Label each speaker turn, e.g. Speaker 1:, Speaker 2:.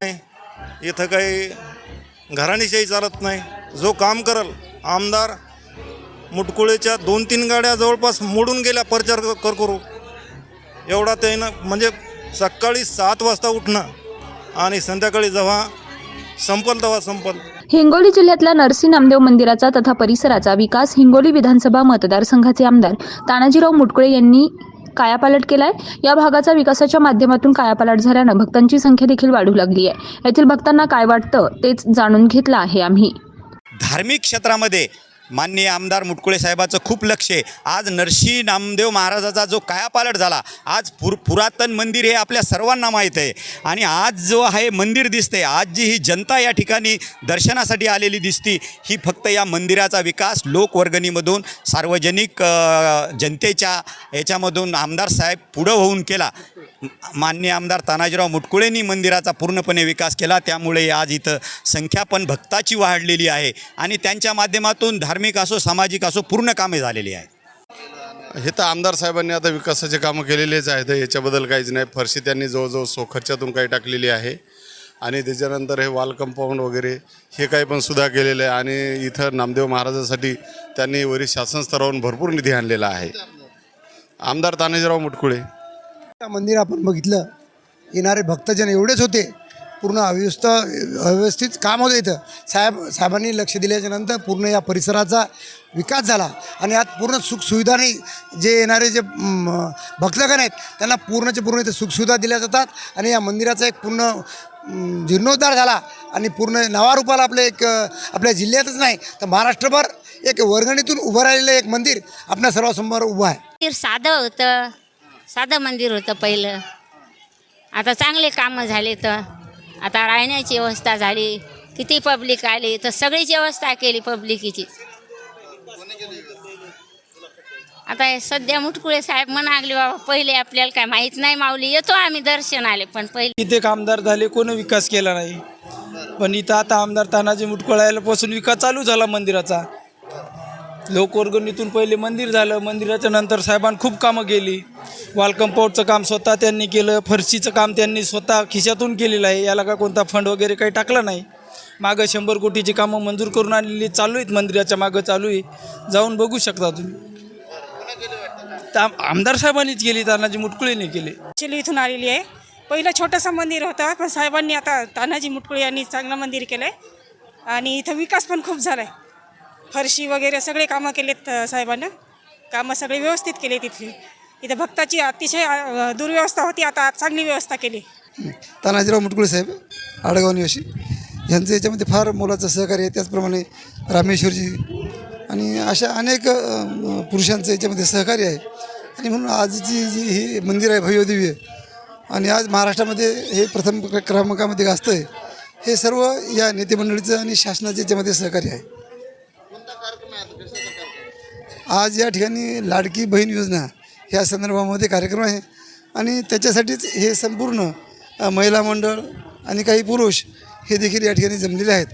Speaker 1: नाही. इथं काही घराणीशाही चालत नाही. जो काम करल आमदार मुटकुळेच्या दोन तीन गाड्या जवळपास मोडून गेल्या प्रचार कर करू. एवढा त्यानं म्हणजे सकाळी सात वाजता उठणं आणि संध्याकाळी जेव्हा संपल तेव्हा संपल.
Speaker 2: हिंगोली जिल्ह्यातल्या नरसी नामदेव मंदिराचा तथा परिसराचा विकास हिंगोली विधानसभा मतदारसंघाचे आमदार तानाजीराव मुटकुळे यांनी कायापालट केलाय. या भागाचा विकासाच्या माध्यमातून कायापालट झाल्यानं भक्तांची संख्या देखील वाढू लागली आहे. येथील भक्तांना काय वाटतं तेच जाणून घेतलं आहे आम्ही.
Speaker 3: धार्मिक क्षेत्रामध्ये माननीय आमदार मुटकुळे साहेबाचं खूप लक्ष आहे. आज नरसी नामदेव महाराजाचा जो कायापालट झाला आज पुर पुरातन मंदिर हे आपल्या सर्वांना माहीत आहे. आणि आज जो आहे मंदिर दिसते आज जी ही जनता या ठिकाणी दर्शनासाठी आलेली दिसती. ही फक्त या मंदिराचा विकास लोकवर्गणीमधून सार्वजनिक जनतेच्या याच्यामधून आमदार साहेब पुढं होऊन केला. मान्य आमदार तानाजीराव मुटकुळेंनी मंदिराचा पूर्णपणे विकास केला. त्यामुळे आज इथं संख्या पण भक्ताची वाढलेली आहे. आणि त्यांच्या माध्यमातून धार्मिक असो सामाजिक असो पूर्ण कामे झालेली आहेत.
Speaker 4: हे तर आमदार साहेबांनी आता विकासाचे कामं केलेलेच आहेत. याच्याबद्दल काहीच नाही. फरशी त्यांनी जवळजवळ सो खर्चातून काही टाकलेली आहे. आणि त्याच्यानंतर हे वॉल कंपाऊंड वगैरे हे काही पण सुद्धा केलेलं आहे. आणि इथं नामदेव महाराजासाठी त्यांनी वरील शासन स्तरावरून भरपूर निधी आणलेला आहे. आमदार तानाजीराव मुटकुळे.
Speaker 5: त्या मंदिर आपण बघितलं. येणारे भक्तजन एवढेच होते. पूर्ण अव्यवस्थ अव्यवस्थित काम होतं इथं. साहेब साहेबांनी लक्ष दिल्याच्या नंतर पूर्ण या परिसराचा विकास झाला. आणि यात पूर्ण सुखसुविधाने जे येणारे जे भक्तगण आहेत त्यांना पूर्णच्या पूर्ण इथे सुखसुविधा दिल्या जातात. आणि या मंदिराचा एक पूर्ण जीर्णोद्धार झाला. आणि पूर्ण नावारूपाला आपलं एक आपल्या जिल्ह्यातच नाही तर महाराष्ट्रभर एक वर्गणीतून उभं राहिलेलं एक मंदिर आपल्या सर्वांसमोर उभं आहे.
Speaker 6: मंदिर साधं होतं. साधं मंदिर होतं पहिलं. आता चांगले कामं झाले तर. आता राहण्याची व्यवस्था झाली किती पब्लिक आली तर सगळीच व्यवस्था केली पब्लिकीची आता हे सध्या मुटकुळे साहेब म्हणा लागले बाबा पहिले आपल्याला काय माहीत नाही माऊली येतो आम्ही दर्शन आले पण पहिले
Speaker 7: इथे आमदार झाले कोणी विकास केला नाही. पण इथं आता आमदार तानाजी मुटकुळायलापासून विकास चालू झाला मंदिराचा. लोकवर्गणीतून पहिले मंदिर झालं. मंदिराच्या नंतर साहेबांनी खूप कामं केली. वॉल कंपाऊंडचं काम स्वतः त्यांनी केलं. फरशीचं काम त्यांनी स्वतः खिशातून केलेलं आहे. याला का कोणता फंड वगैरे काही टाकला नाही. मागं शंभर कोटीची कामं मंजूर करून आणलेली चालू आहेत. मंदिराच्या मागं चालू आहे. जाऊन बघू शकता तुम्ही. आमदार साहेबांनीच केली. तानाजी मुटकुळेने केली.
Speaker 8: ॲक्च्युली इथून आलेली आहे. पहिलं छोटंसं मंदिर होतं पण साहेबांनी आता तानाजी मुटकुळे यांनी चांगलं मंदिर केलं आहे आणि इथं विकास पण खूप झाला आहे फरशी वगैरे सगळे कामं केलेत अ, साहेबांना. कामं सगळे व्यवस्थित केले तिथली. इथं भक्ताची अतिशय अ, दुर्व्यवस्था होती. आता चांगली व्यवस्था केली.
Speaker 5: तानाजीराव मुटकुळे साहेब आडगाव निवासी. यांचं याच्यामध्ये फार मोलाचं सहकार्य आहे. त्याचप्रमाणे रामेश्वरजी आणि अशा अनेक पुरुषांचं याच्यामध्ये सहकार्य आहे. आणि म्हणून आजची जी ही मंदिर आहे भव्यदिव्य आणि आज महाराष्ट्रामध्ये हे प्रथम क्रमांकामध्ये गाजतं आहे हे सर्व या नेतेमंडळीचं आणि शासनाचं याच्यामध्ये सहकार्य आहे. आज या ठिकाणी लाडकी बहीण योजना ह्या संदर्भामध्ये कार्यक्रम आहे. आणि त्याच्यासाठीच हे संपूर्ण महिला मंडळ आणि काही पुरुष हे देखील या ठिकाणी जमलेले आहेत.